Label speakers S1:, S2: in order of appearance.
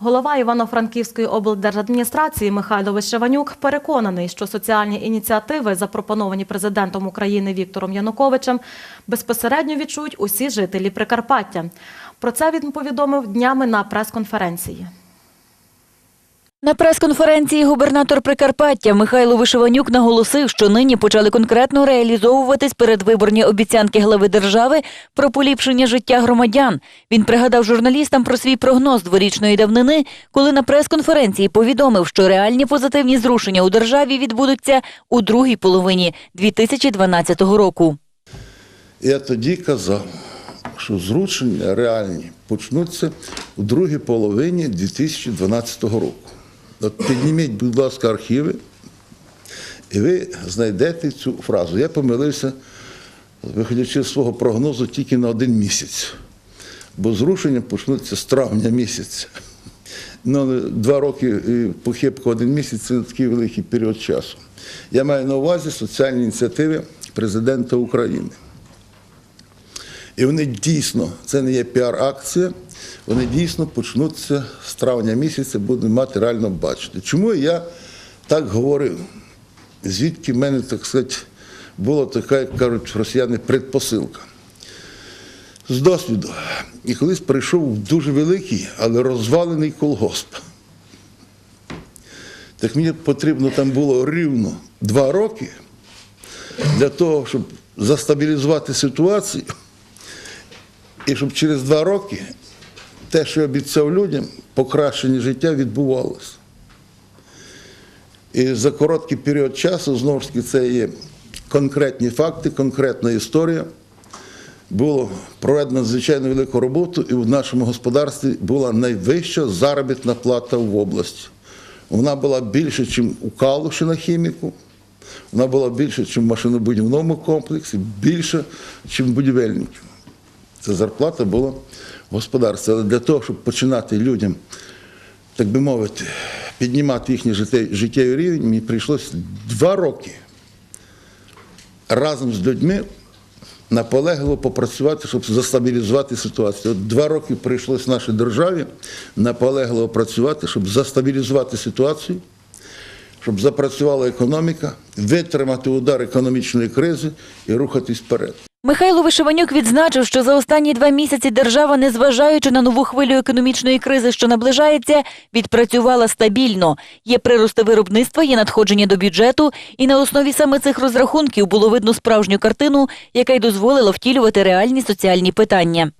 S1: Голова Івано-Франківської облдержадміністрації Михайло Вишеванюк переконаний, що соціальні ініціативи, запропоновані президентом України Віктором Януковичем, безпосередньо відчують усі жителі Прикарпаття. Про це він повідомив днями на прес-конференції.
S2: На прес-конференції губернатор Прикарпаття Михайло Вишиванюк наголосив, що нині почали конкретно реалізовуватись передвиборні обіцянки глави держави про поліпшення життя громадян. Він пригадав журналістам про свій прогноз дворічної давнини, коли на прес-конференції повідомив, що реальні позитивні зрушення у державі відбудуться у другій половині 2012 року.
S3: Я тоді казав, що зрушення реальні почнуться у другій половині 2012 року. От підніміть, будь ласка, архіви, і ви знайдете цю фразу. Я помилився, виходячи з свого прогнозу, тільки на один місяць. Бо зрушення почнуться з травня місяця. Ну, два роки і похибка один місяць це такий великий період часу. Я маю на увазі соціальні ініціативи президента України. І вони дійсно, це не є піар-акція, вони дійсно почнуться з травня місяця, будемо мати реально бачити. Чому я так говорив? Звідки в мене, так сказати, була така, як кажуть росіяни, предпосилка. З досвіду. І колись прийшов дуже великий, але розвалений колгосп. Так мені потрібно там було рівно два роки для того, щоб застабілізувати ситуацію. І щоб через два роки те, що я обіцяв людям, покращення життя відбувалося. І за короткий період часу, знову ж таки, це є конкретні факти, конкретна історія. Було проведено надзвичайно велику роботу, і в нашому господарстві була найвища заробітна плата в області. Вона була більше, ніж у Калуші на хіміку, вона була більше, ніж в машинобудівному комплексі, більше, ніж в будівельників. Це зарплата була в господарстві. Але для того, щоб починати людям, так би мовити, піднімати їхній життє- життєвий рівень, мені прийшлося два роки разом з людьми наполегливо попрацювати, щоб застабілізувати ситуацію. От два роки прийшлося нашій державі наполегливо працювати, щоб застабілізувати ситуацію, щоб запрацювала економіка, витримати удар економічної кризи і рухатись вперед.
S2: Михайло Вишиванюк відзначив, що за останні два місяці держава, незважаючи на нову хвилю економічної кризи, що наближається, відпрацювала стабільно. Є прирости виробництва, є надходження до бюджету, і на основі саме цих розрахунків було видно справжню картину, яка й дозволила втілювати реальні соціальні питання.